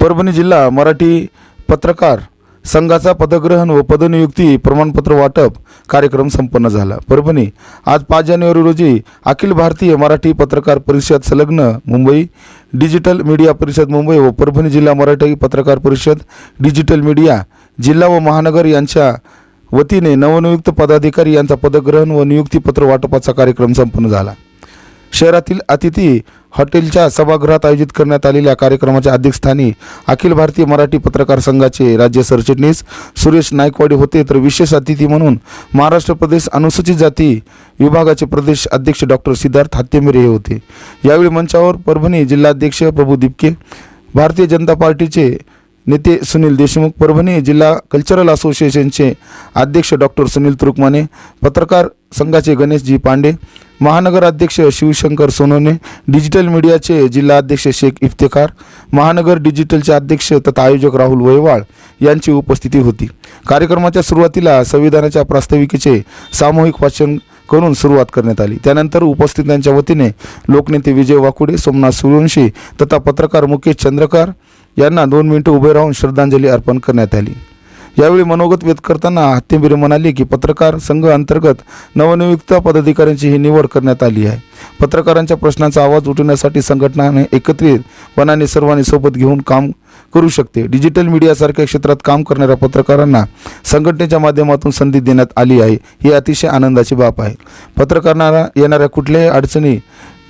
परभणी जिल्हा मराठी पत्रकार संघाचा पदग्रहण व पदनियुक्ती प्रमाणपत्र वाटप कार्यक्रम संपन्न झाला. परभणी आज पाच जानेवारी रोजी अखिल भारतीय मराठी पत्रकार परिषद संलग्न मुंबई डिजिटल मीडिया परिषद मुंबई व परभणी जिल्हा मराठी पत्रकार परिषद डिजिटल मीडिया जिल्हा व महानगर यांच्या वतीने नवनियुक्त पदाधिकारी यांचा पदग्रहण व नियुक्तीपत्र वाटपाचा कार्यक्रम संपन्न झाला. शहरातील अतिथी हॉटेलच्या सभागृहात आयोजित करण्यात आलेल्या कार्यक्रमाच्या अध्यक्षस्थानी अखिल भारतीय मराठी पत्रकार संघाचे राज्य सरचिटणीस सुरेश नायकवाडी होते. तर विशेष अतिथी म्हणून महाराष्ट्र प्रदेश अनुसूचित जाती विभागाचे प्रदेश अध्यक्ष डॉक्टर सिद्धार्थ हत्तेमिरे हे होते. यावेळी मंचावर परभणी जिल्हाध्यक्ष प्रभू दिपके भारतीय जनता पार्टीचे नेते सुनील देशमुख परभणी जिल्हा कल्चरल असोसिएशनचे अध्यक्ष डॉक्टर सुनील तुरुकमाने पत्रकार संघाचे गणेशजी पांडे महानगर अध्यक्ष शिवशंकर सोनोने डिजिटल मीडियाचे जिल्हा अध्यक्ष शेख इफ्तेखार महानगर डिजिटलचे अध्यक्ष तथा आयोजक राहुल वैवाळ यांची उपस्थिती होती. कार्यक्रमाच्या सुरुवातीला संविधानाच्या प्रास्ताविकेचे सामूहिक वाचन करून सुरुवात करण्यात आली. त्यानंतर उपस्थितांच्या वतीने लोकनेते विजय वाकुडे सोमनाथ सूर्यवंशी तथा पत्रकार मुकेश चंद्रकार यांना दोन मिनिटं उभे राहून श्रद्धांजली अर्पण करण्यात आली. यावेळी मनोगत व्यक्त करताना हत्तींबिरे म्हणाले की पत्रकार संघ अंतर्गत नवनियुक्त पदाधिकाऱ्यांची ही निवड करण्यात आली आहे. पत्रकारांच्या प्रश्नांचा आवाज उठवण्यासाठी संघटनाने एकत्रितपणाने सर्वांनी सोबत घेऊन काम करू शकते. डिजिटल मीडियासारख्या क्षेत्रात काम करणाऱ्या पत्रकारांना संघटनेच्या माध्यमातून संधी देण्यात आली आहे. ही अतिशय आनंदाची बाब आहे. पत्रकारांना येणाऱ्या कुठल्याही अडचणी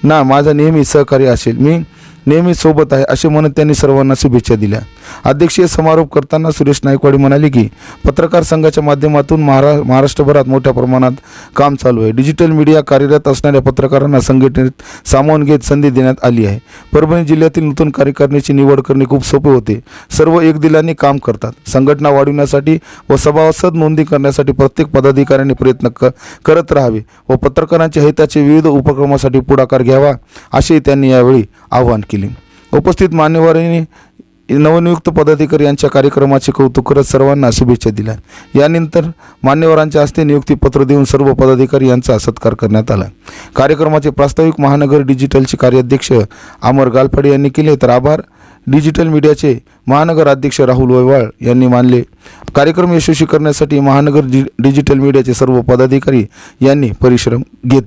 ना माझा नेहमी सहकार्य असेल. मी नेहमी सोबत आहे असे म्हणत त्यांनी सर्वांना शुभेच्छा दिल्या. अध्यक्षीय समारोप करताना सुरेश नायकवाडी म्हणाले की पत्रकार संघाच्या माध्यमातून महारा महाराष्ट्रभरात मोठ्या प्रमाणात काम चालू आहे. डिजिटल मीडिया कार्यरत असणाऱ्या पत्रकारांना संघटनेत सामावून घेत संधी देण्यात आली आहे. परभणी जिल्ह्यातील नूतन कार्यकारिणीची निवड करणे खूप सोपे होते. सर्व एकदिलाने काम करतात. संघटना वाढविण्यासाठी व सभासद नोंदी करण्यासाठी प्रत्येक पदाधिकाऱ्यांनी प्रयत्न क करत राहावे व पत्रकारांच्या हिताचे विविध उपक्रमासाठी पुढाकार घ्यावा असेही त्यांनी यावेळी आवाहन केले. उपस्थित मान्यवरांनी नवनियुक्त पदाधिकारी यांच्या कार्यक्रमाचे कौतुक करत सर्वांना शुभेच्छा दिल्या. यानंतर मान्यवरांच्या हस्ते नियुक्तीपत्र देऊन सर्व पदाधिकारी यांचा सत्कार करण्यात आला. कार्यक्रमाचे प्रास्ताविक महानगर डिजिटलचे कार्याध्यक्ष अमर गालफाडे यांनी केले तर आभार. डिजिटल मीडियाचे महानगर अध्यक्ष राहुल वैवाळ यांनी मानले. कार्यक्रम यशस्वी करण्यासाठी महानगर डि डिजिटल मीडियाचे सर्व पदाधिकारी यांनी परिश्रम घेतले.